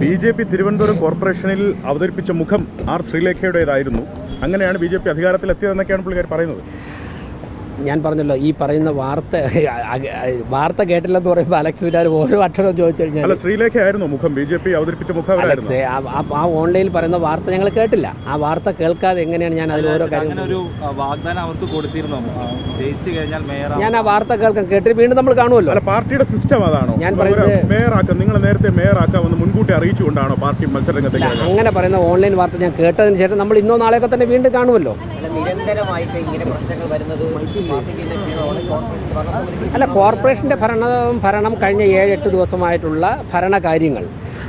B J P Thiruvananthapuram കോർപ്പറേഷനിൽ അവതരിപ്പിച്ച മുഖം ആർ ശ്രീലേഖയുടേതായിരുന്നു. അങ്ങനെയാണ് ബി ജെ പി അധികാരത്തിലെത്തിയതെന്നൊക്കെയാണ് പുള്ളിക്കാർ പറയുന്നത്. ഞാൻ പറഞ്ഞല്ലോ ഈ പറയുന്ന വാർത്ത വാർത്ത കേട്ടില്ലെന്ന് പറയുമ്പോൾ അലക്സ് വിനാർ ഓരോ അക്ഷരം ചോദിച്ചു കഴിഞ്ഞാൽ ശ്രീലേഖയായിരുന്നു മുഖം. ബി ജെ പി അവതരിപ്പിച്ച മുഖം അവരായിരുന്നു. അലക്സേ ആ- ഓൺലൈനിൽ പറയുന്ന വാർത്ത ഞങ്ങൾ കേട്ടില്ല. ആ വാർത്ത കേൾക്കാതെ എങ്ങനെയാണ് ഞാൻ അതിൽ ഓരോ കാര്യം അങ്ങനെ ഒരു വാഗ്ദാനം അവർക്ക് കൊടുത്തിരുന്നു? ആ, കഴിഞ്ഞാൽ മേയർ ഞാൻ ആ വാർത്ത കേൾക്കാൻ കേട്ടിട്ട് വീണ്ടും നമ്മൾ കാണുമല്ലോ. അല്ല പാർട്ടിയുടെ സിസ്റ്റം അതാണോ? ഞാൻ പറയുന്നത് മേയറാക്കാം നിങ്ങൾ നേരത്തെ മേയറാക്കാമെന്ന് മുൻകൂട്ടി അറിയിച്ചുകൊണ്ടാണോ പാർട്ടി മത്സരരംഗത്തേക്ക്? അങ്ങനെ പറയുന്ന ഓൺലൈൻ വാർത്ത ഞാൻ കേട്ടതിന് ശേഷം നമ്മൾ ഇന്നോ നാളെയൊക്കെ തന്നെ വീണ്ടും കാണുമല്ലോ. നിരന്തരമായിട്ട് ഇങ്ങനെ പ്രശ്നങ്ങൾ വരുന്നത് അല്ല കോർപ്പറേഷന്റെ ഭരണ ഭരണം കഴിഞ്ഞ ഏഴ് എട്ട് ദിവസമായിട്ടുള്ള ഭരണകാര്യങ്ങൾ.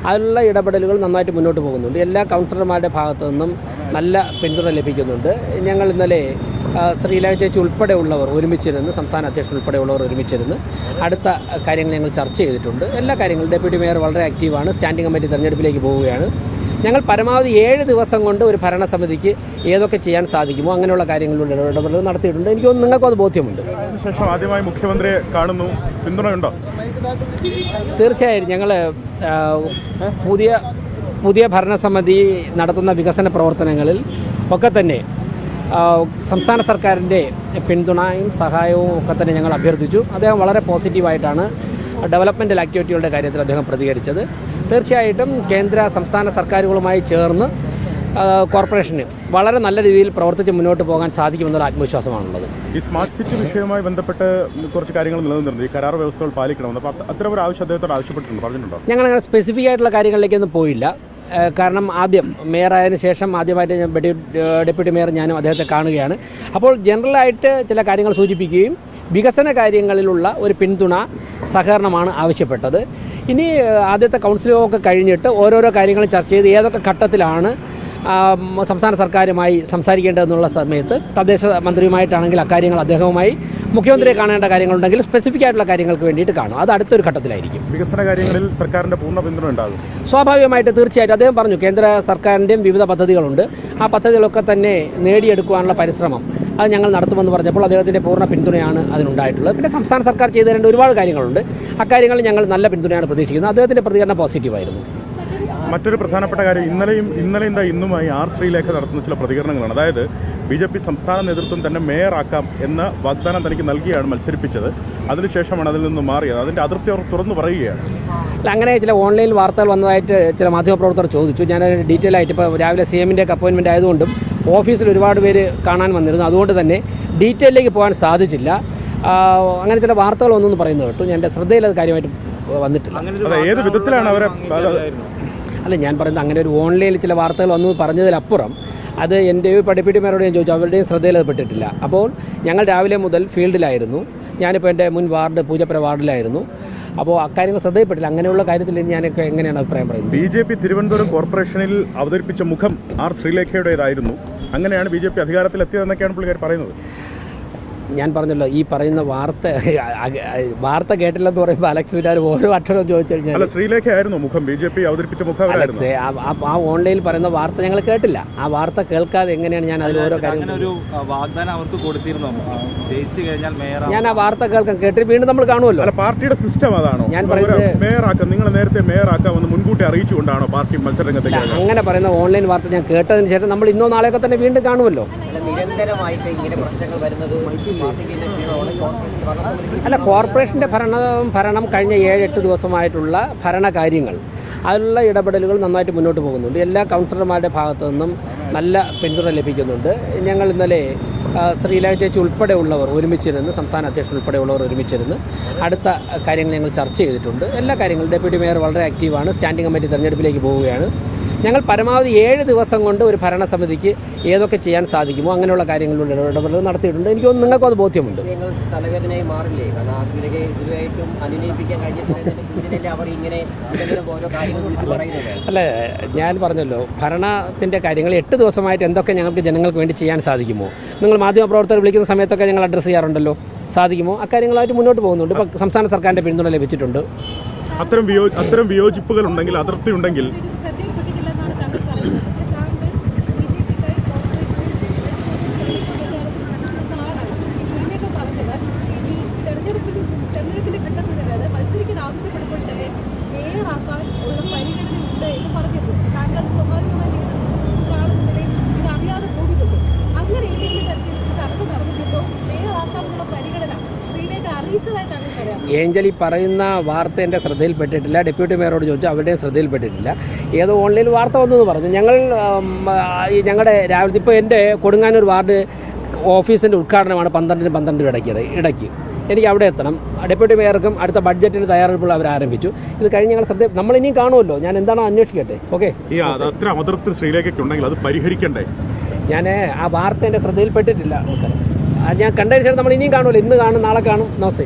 അതിലുള്ള ഇടപെടലുകൾ നന്നായിട്ട് മുന്നോട്ട് പോകുന്നുണ്ട്. എല്ലാ കൗൺസിലർമാരുടെ ഭാഗത്തു നിന്നും നല്ല പിന്തുണ ലഭിക്കുന്നുണ്ട്. ഞങ്ങൾ ഇന്നലെ ശ്രീലേഖ ചേച്ചി ഉൾപ്പെടെയുള്ളവർ ഒരുമിച്ചിരുന്ന് സംസ്ഥാന അധ്യക്ഷൻ ഉൾപ്പെടെയുള്ളവർ ഒരുമിച്ചിരുന്ന് അടുത്ത കാര്യങ്ങൾ ഞങ്ങൾ ചർച്ച ചെയ്തിട്ടുണ്ട്. എല്ലാ കാര്യങ്ങളും ഡെപ്യൂട്ടി മേയർ വളരെ ആക്റ്റീവാണ് സ്റ്റാൻഡിംഗ് കമ്മിറ്റി തെരഞ്ഞെടുപ്പിലേക്ക് പോവുകയാണ്. ഞങ്ങൾ പരമാവധി ഏഴ് ദിവസം കൊണ്ട് ഒരു ഭരണസമിതിക്ക് ഏതൊക്കെ ചെയ്യാൻ സാധിക്കുമോ അങ്ങനെയുള്ള കാര്യങ്ങളിലൂടെ ഇടപെടൽ നടത്തിയിട്ടുണ്ട്. എനിക്ക് തോന്നുന്നു നിങ്ങൾക്കും അത് ബോധ്യമുണ്ട്. അതിനുശേഷം ആദ്യമായി മുഖ്യമന്ത്രിയെ കാണുന്നു. പിന്തുണയുണ്ടോ? തീർച്ചയായും ഞങ്ങൾ പുതിയ പുതിയ ഭരണസമിതി നടത്തുന്ന വികസന പ്രവർത്തനങ്ങളിൽ ഒക്കെ തന്നെ സംസ്ഥാന സർക്കാരിന്റെ പിന്തുണയും സഹായവും ഒക്കെ തന്നെ ഞങ്ങൾ അഭ്യർത്ഥിച്ചു. അദ്ദേഹം വളരെ പോസിറ്റീവായിട്ടാണ് ഡെവലപ്മെന്റൽ ആക്ടിവിറ്റികളുടെ കാര്യത്തിൽ അദ്ദേഹം പ്രതികരിച്ചത്. തീർച്ചയായിട്ടും കേന്ദ്ര സംസ്ഥാന സർക്കാരുകളുമായി ചേർന്ന് കോർപ്പറേഷന് വളരെ നല്ല രീതിയിൽ പ്രവർത്തിച്ച് മുന്നോട്ട് പോകാൻ സാധിക്കുമെന്നുള്ള ആത്മവിശ്വാസമാണുള്ളത്. ഈ സ്മാർട്ട് സിറ്റി വിഷയവുമായി ബന്ധപ്പെട്ട് കുറച്ച് കാര്യങ്ങൾ നിലനിന്നിരുന്നു ഈ കരാർ വ്യവസ്ഥകൾ പാലിക്കണമെന്ന്. അപ്പോൾ അത്തരം ഒരു ആവശ്യം അദ്ദേഹത്തോട് ആവശ്യപ്പെട്ടിട്ടുണ്ട്? പറഞ്ഞിട്ടുണ്ടോ? ഞങ്ങൾ അങ്ങനെ സ്പെസിഫിക് ആയിട്ടുള്ള കാര്യങ്ങളിലേക്കൊന്നും പോയില്ല. കാരണം ആദ്യം മേയർ ആയതിനു ശേഷം ആദ്യമായിട്ട് ഞാൻ ഡെപ്യൂ- ഡെപ്യൂട്ടി മേയർ ഞാനും അദ്ദേഹത്തെ കാണുകയാണ്. അപ്പോൾ ജനറലായിട്ട് ചില കാര്യങ്ങൾ സൂചിപ്പിക്കുകയും വികസന കാര്യങ്ങളിലുള്ള ഒരു പിന്തുണ സഹകരണമാണ് ആവശ്യപ്പെട്ടത്. ഇനി ആദ്യത്തെ കൗൺസിൽ യോഗമൊക്കെ കഴിഞ്ഞിട്ട് ഓരോരോ കാര്യങ്ങൾ ചർച്ച ചെയ്ത് ഏതൊക്കെ ഘട്ടത്തിലാണ് സംസ്ഥാന സർക്കാരുമായി സംസാരിക്കേണ്ടതെന്നുള്ള സമയത്ത് തദ്ദേശ മന്ത്രിയുമായിട്ടാണെങ്കിൽ അക്കാര്യങ്ങൾ അദ്ദേഹവുമായി മുഖ്യമന്ത്രിയെ കാണേണ്ട കാര്യങ്ങളുണ്ടെങ്കിൽ സ്പെസിഫിക് ആയിട്ടുള്ള കാര്യങ്ങൾക്ക് വേണ്ടിയിട്ട് കാണും. അത് അടുത്തൊരു ഘട്ടത്തിലായിരിക്കും. വികസന കാര്യങ്ങളിൽ സർക്കാരിന്റെ പൂർണ പിന്തുണ ഉണ്ടാകും. സ്വാഭാവികമായിട്ട് തീർച്ചയായിട്ടും അദ്ദേഹം പറഞ്ഞു കേന്ദ്ര സർക്കാരിന്റെയും വിവിധ പദ്ധതികളുണ്ട്. ആ പദ്ധതികളൊക്കെ തന്നെ നേടിയെടുക്കുവാനുള്ള പരിശ്രമം അത് ഞങ്ങൾ നടത്തുമെന്ന് പറഞ്ഞപ്പോൾ അദ്ദേഹത്തിന്റെ പൂർണ പിന്തുണയാണ് അതിനുണ്ടായിട്ടുള്ളത്. പിന്നെ സംസ്ഥാന സർക്കാർ ചെയ്തു തരേണ്ട ഒരുപാട് കാര്യങ്ങളുണ്ട്. അക്കാര്യങ്ങളിൽ ഞങ്ങൾ നല്ല പിന്തുണയാണ് പ്രതീക്ഷിക്കുന്നത്. അദ്ദേഹത്തിന്റെ പ്രതികരണം പോസിറ്റീവായിരുന്നു മറ്റൊരു പ്രധാനപ്പെട്ട കാര്യം ഇന്നലെയും ഇന്നലെ എന്താ ഇന്നുമായി ആർ ശ്രീലേഖ നടത്തുന്ന ചില പ്രതികരണങ്ങളാണ്. അതായത് ബി ജെ പി സംസ്ഥാന നേതൃത്വം തന്നെ മേയറാക്കാം എന്ന വാഗ്ദാനം തനിക്ക് നൽകിയാണ് മത്സരിപ്പിച്ചത്. അതിനുശേഷമാണ് അതിൽ നിന്ന് മാറിയത്. അതിന്റെ അതിർത്തി അവർ തുറന്നു പറയുകയാണ്. അങ്ങനെ ചില ഓൺലൈൻ വാർത്തകൾ വന്നതായിട്ട് ചില മാധ്യമപ്രവർത്തകർ ചോദിച്ചു. ഞാൻ ഡീറ്റെയിൽ ആയിട്ട് ഇപ്പോൾ രാവിലെ സി എമ്മിന്റെ ഒക്കെ അപ്പോയിൻമെന്റ് ആയതുകൊണ്ടും ഓഫീസിൽ ഒരുപാട് പേര് കാണാൻ വന്നിരുന്നു. അതുകൊണ്ട് തന്നെ ഡീറ്റെയിലേക്ക് പോകാൻ സാധിച്ചില്ല. അങ്ങനെ ചില വാർത്തകൾ ഒന്നും പറയുന്നത് കേട്ടു. ഞാൻ എന്റെ ശ്രദ്ധയിൽ അത് കാര്യമായിട്ട് വന്നിട്ടില്ല. ഏത് വിധത്തിലാണ് അവരെ അല്ല ഞാൻ പറയുന്നത് അങ്ങനെ ഒരു ഓൺലൈനിൽ ചില വാർത്തകൾ വന്നു പറഞ്ഞതിലപ്പുറം അത് എന്റെ പഠിപ്പിടിമാരോട് ഞാൻ ചോദിച്ചു. അവരുടെയും ശ്രദ്ധയിൽ അത് പെട്ടിട്ടില്ല. അപ്പോൾ ഞങ്ങൾ രാവിലെ മുതൽ ഫീൽഡിലായിരുന്നു. ഞാനിപ്പോൾ എന്റെ മുൻ വാർഡ് പൂജപ്പുര വാർഡിലായിരുന്നു. അപ്പോൾ അക്കാര്യങ്ങൾ ശ്രദ്ധയിൽപ്പെട്ടില്ല. അങ്ങനെയുള്ള കാര്യത്തിൽ ഞാനൊക്കെ എങ്ങനെയാണ് അഭിപ്രായം പറയുന്നത്? ബി ജെ പി തിരുവനന്തപുരം കോർപ്പറേഷനിൽ അവതരിപ്പിച്ച മുഖം ആർ ശ്രീലേഖയുടേതായിരുന്നു. അങ്ങനെയാണ് ബി ജെ പി അധികാരത്തിലെത്തിയതെന്നൊക്കെയാണ് പുള്ളിക്കാർ പറയുന്നത്. ഞാൻ പറഞ്ഞല്ലോ ഈ പറയുന്ന വാർത്ത വാർത്ത കേട്ടില്ലെന്ന് പറയുമ്പോൾ അലക്സ് വിനാർ ഓരോ അക്ഷരം ചോദിച്ചു കഴിഞ്ഞാൽ ശ്രീലേഖയായിരുന്നു മുഖം. ബി ജെ പി അവതരിപ്പിച്ച മുഖം അവരായിരുന്നു. ആ- ഓൺലൈനിൽ പറയുന്ന വാർത്ത ഞങ്ങൾ കേട്ടില്ല. ആ വാർത്ത കേൾക്കാതെ എങ്ങനെയാണ് ഞാൻ അതിൽ ഓരോ കാര്യങ്ങൾ അങ്ങനെ ഒരു വാഗ്ദാനം അവർക്ക് കൊടുത്തിരുന്നു. ആ, കഴിഞ്ഞാൽ മേയർ ഞാൻ ആ വാർത്ത കേൾക്കാൻ കേട്ടിട്ട് വീണ്ടും നമ്മൾ കാണുമല്ലോ. അല്ല പാർട്ടിയുടെ സിസ്റ്റം അതാണോ? ഞാൻ പറയുന്നത് മേയറാക്കാം നിങ്ങൾ നേരത്തെ മേയറാക്കാമെന്ന് മുൻകൂട്ടി അറിയിച്ചുകൊണ്ടാണോ പാർട്ടി മത്സരരംഗത്തേക്ക് അങ്ങനെ പറയുന്ന ഓൺലൈൻ വാർത്ത ഞാൻ കേട്ടതിന് ശേഷം നമ്മൾ ഇന്നോ നാളെയൊക്കെ തന്നെ വീണ്ടും കാണുമല്ലോ. നിരന്തരമായിട്ട് ഇങ്ങനെ പ്രശ്നങ്ങൾ വരുന്നത്. അല്ല കോർപ്പറേഷന്റെ ഭരണ ഭരണം കഴിഞ്ഞ ഏഴ് എട്ട് ദിവസമായിട്ടുള്ള ഭരണകാര്യങ്ങൾ. അതിലുള്ള ഇടപെടലുകൾ നന്നായിട്ട് മുന്നോട്ട് പോകുന്നുണ്ട്. എല്ലാ കൗൺസിലർമാരുടെ ഭാഗത്തു നിന്നും നല്ല പിന്തുണ ലഭിക്കുന്നുണ്ട്. ഞങ്ങൾ ഇന്നലെ ശ്രീലേഖ ചേച്ചി ഉൾപ്പെടെയുള്ളവർ ഒരുമിച്ചിരുന്ന് സംസ്ഥാന അധ്യക്ഷൻ ഉൾപ്പെടെയുള്ളവർ ഒരുമിച്ചിരുന്ന് അടുത്ത കാര്യങ്ങൾ ഞങ്ങൾ ചർച്ച ചെയ്തിട്ടുണ്ട്. എല്ലാ കാര്യങ്ങളും ഡെപ്യൂട്ടി മേയർ വളരെ ആക്റ്റീവാണ് സ്റ്റാൻഡിംഗ് കമ്മിറ്റി തെരഞ്ഞെടുപ്പിലേക്ക് പോവുകയാണ്. ഞങ്ങൾ പരമാവധി ഏഴ് ദിവസം കൊണ്ട് ഒരു ഭരണസമിതിക്ക് ഏതൊക്കെ ചെയ്യാൻ സാധിക്കുമോ അങ്ങനെയുള്ള കാര്യങ്ങളിലൂടെ ഇടപെടൽ നടത്തിയിട്ടുണ്ട്. എനിക്ക് തോന്നുന്നു നിങ്ങൾക്കും അത് ബോധ്യമുണ്ട്. അല്ല ഞാൻ പറഞ്ഞല്ലോ ഭരണത്തിന്റെ കാര്യങ്ങൾ എട്ട് ദിവസമായിട്ട് എന്തൊക്കെ ഞങ്ങൾക്ക് ജനങ്ങൾക്ക് വേണ്ടി ചെയ്യാൻ സാധിക്കുമോ? നിങ്ങൾ മാധ്യമപ്രവർത്തകർ വിളിക്കുന്ന സമയത്തൊക്കെ ഞങ്ങൾ അഡ്രസ്സ് ചെയ്യാറുണ്ടല്ലോ. സാധിക്കുമോ? അക്കാര്യങ്ങളായിട്ട് മുന്നോട്ട് പോകുന്നുണ്ട്. ഇപ്പോൾ സംസ്ഥാന സർക്കാരിന്റെ പിന്തുണ ലഭിച്ചിട്ടുണ്ട്. അത്തരം വിയോ അത്തരം വിയോജിപ്പുകൾ ഉണ്ടെങ്കിൽ അതിർത്തി ഉണ്ടെങ്കിൽ ഏഞ്ചൽ ഈ പറയുന്ന വാർത്ത എന്റെ ശ്രദ്ധയിൽപ്പെട്ടിട്ടില്ല. ഡെപ്യൂട്ടി മേയറോട് ചോദിച്ചു അവരുടെയും ശ്രദ്ധയിൽപ്പെട്ടിട്ടില്ല. ഏതോ ഓൺലൈനിൽ വാർത്ത വന്നെന്ന് പറഞ്ഞു. ഞങ്ങൾ ഈ ഞങ്ങളുടെ രാവിലെ ഇപ്പോൾ എന്റെ കൊടുങ്ങാനൂർ വാർഡ് ഓഫീസിന്റെ ഉദ്ഘാടനമാണ് പന്ത്രണ്ടിന് പന്ത്രണ്ടിന് ഇടയ്ക്ക് ഇടയ്ക്ക്. എനിക്ക് അവിടെ എത്തണം. ഡെപ്യൂട്ടി മേയർക്കും അടുത്ത ബഡ്ജറ്റിന് തയ്യാറെടുപ്പുകൾ അവർ ആരംഭിച്ചു. ഇത് കഴിഞ്ഞ് ഞങ്ങൾ ശ്രദ്ധ നമ്മൾ ഇനിയും കാണുമല്ലോ. ഞാൻ എന്താണോ അന്വേഷിക്കട്ടെ? ഓക്കെ? അത്ര അതൃപ്തി ശ്രീലേഖയ്ക്ക് ഉണ്ടെങ്കിൽ അത് പരിഹരിക്കണ്ടേ? ഞാൻ ആ വാർത്ത എന്റെ ശ്രദ്ധയിൽപ്പെട്ടിട്ടില്ല. ഓക്കെ ഞാൻ കണ്ടതിന് ശേഷം നമ്മൾ ഇനിയും കാണുമല്ലോ. ഇന്ന് കാണും നാളെ കാണും. നമസ്തേ.